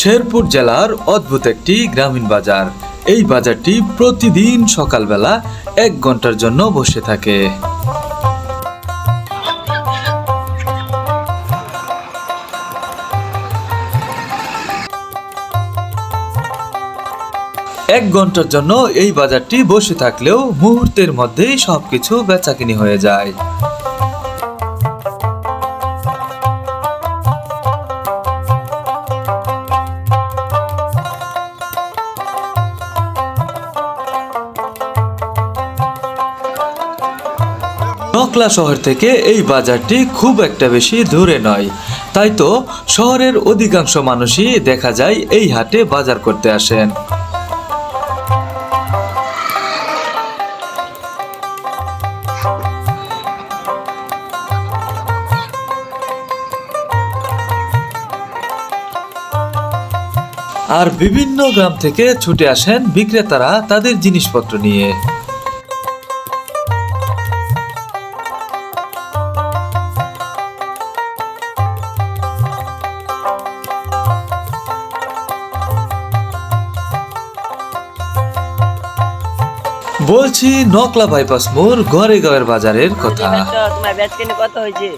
শেরপুর জেলার অদ্ভুত একটি গ্রামীণ বাজার। এই বাজারটি প্রতিদিন সকালবেলা এক ঘণ্টার জন্য বসে থাকে। এক ঘণ্টার জন্য এই বাজারটি বসে থাকলেও মুহূর্তের মধ্যেই সবকিছু বেচাকিনি হয়ে যায়। নকলা শহর থেকে এই বাজারটি খুব একটা বেশি দূরে নয়। তাই তো শহরের অধিকাংশ মানুষই দেখা যায় এই হাটে বাজার করতে আসেন। আর বিভিন্ন গ্রাম থেকে ছুটে আসেন বিক্রেতারা তাদের জিনিসপত্র নিয়ে। বলছি নকলা বাইপাস মোর ঘরে গাঁয়ের বাজারের কথা। তোমার ব্যাচ কিনে কত হয়েছে?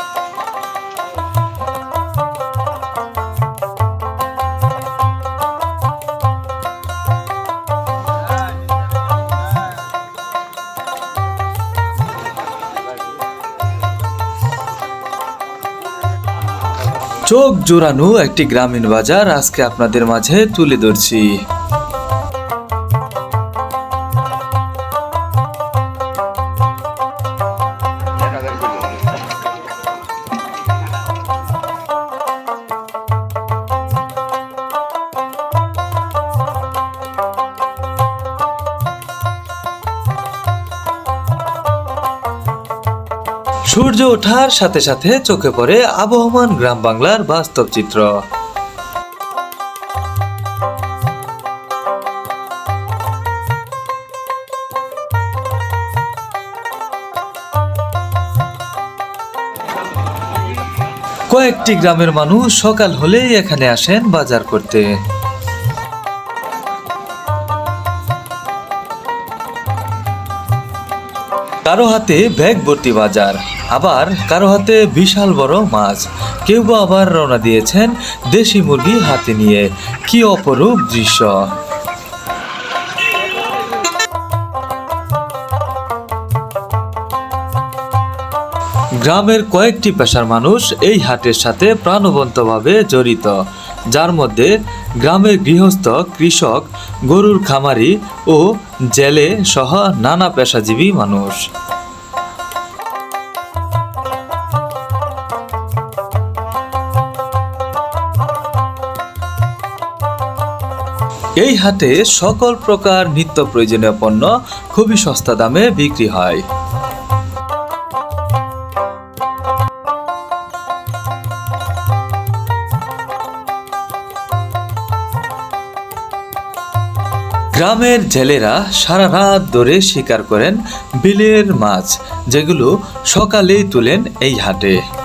চোখ জোড়ানো একটি গ্রামীণ বাজার আজকে আপনাদের মাঝে তুলে ধরছি। সূর্য ওঠার সাথে সাথে চোখে পড়ে আবহমান গ্রাম বাংলার বাস্তব চিত্র। কয়েকটি গ্রামের মানুষ সকাল হলেই এখানে আসেন বাজার করতে। কারও হাতে ব্যাগ ভর্তি বাজার আবার কারও হাতে বিশাল বড় মাছ। কেউ আবার রওনা দিয়েছেন দেশি মুরগি হাতে নিয়ে। কি অপরূপ দৃশ্য। গ্রামের কয়েকটি পেশার মানুষ এই হাটের সাথে প্রাণবন্তভাবে জড়িত। যার মধ্যে গ্রামের গৃহস্থ, কৃষক, গরুর খামারি ও জেলে সহ নানা পেশাজীবী মানুষ। এই হাটে সকল প্রকার নিত্য প্রয়োজনীয় পণ্য খুবই সস্তা দামে বিক্রি হয়। গ্রামের জেলেরা সারা রাত ধরে শিকার করেন বিলের মাছ, যেগুলো সকালেই তুলেন এই হাটে।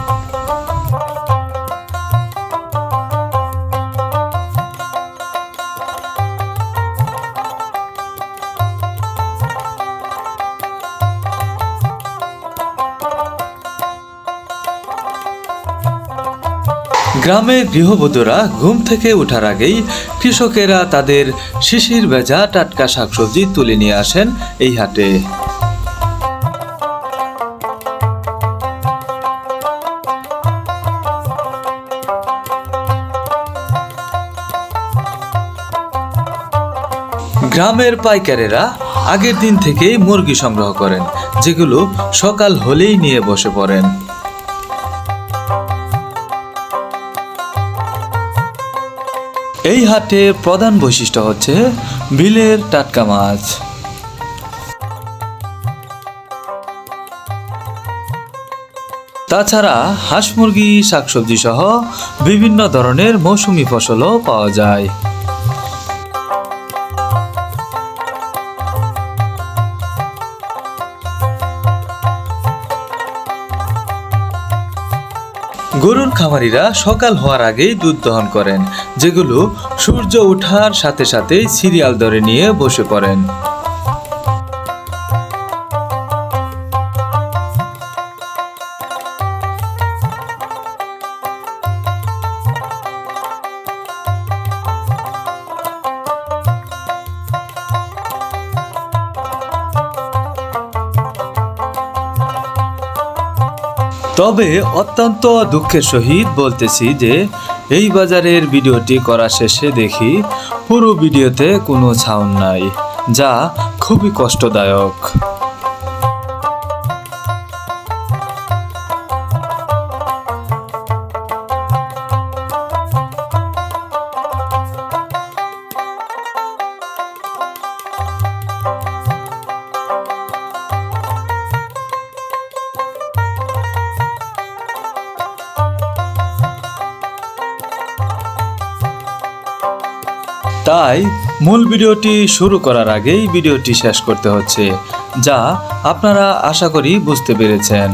গ্রামের গৃহবধূরা ঘুম থেকে ওঠার আগেই কৃষকেরা তাদের শিশির ভেজা টাটকা শাকসবজি তুলে নিয়ে আসেন এই হাটে। গ্রামের পাইকারেরা আগের দিন থেকেই মুরগি সংগ্রহ করেন, যেগুলো সকাল হলেই নিয়ে বসে পড়েন। এই হাটে প্রধান বৈশিষ্ট্য হচ্ছে বিলের টাটকা মাছ। তাছাড়া হাঁস মুরগি, শাকসবজি সহ বিভিন্ন ধরনের মৌসুমি ফসলও পাওয়া যায়। গরুর খামারিরা সকাল হওয়ার আগেই দুধ দহন করেন, যেগুলো সূর্য ওঠার সাথে সাথেই সিরিয়াল ধরে নিয়ে বসে পড়েন। তবে অত্যন্ত দুঃখের সহিত বলতেছি যে, এই বাজারের ভিডিওটি করা শেষে দেখি পুরো ভিডিওতে কোনো ছাউন নাই, যা খুবই কষ্টদায়ক। তাই মূল ভিডিওটি শুরু করার আগেই ভিডিওটি শেষ করতে হচ্ছে, যা আপনারা আশা করি বুঝতে পেরেছেন।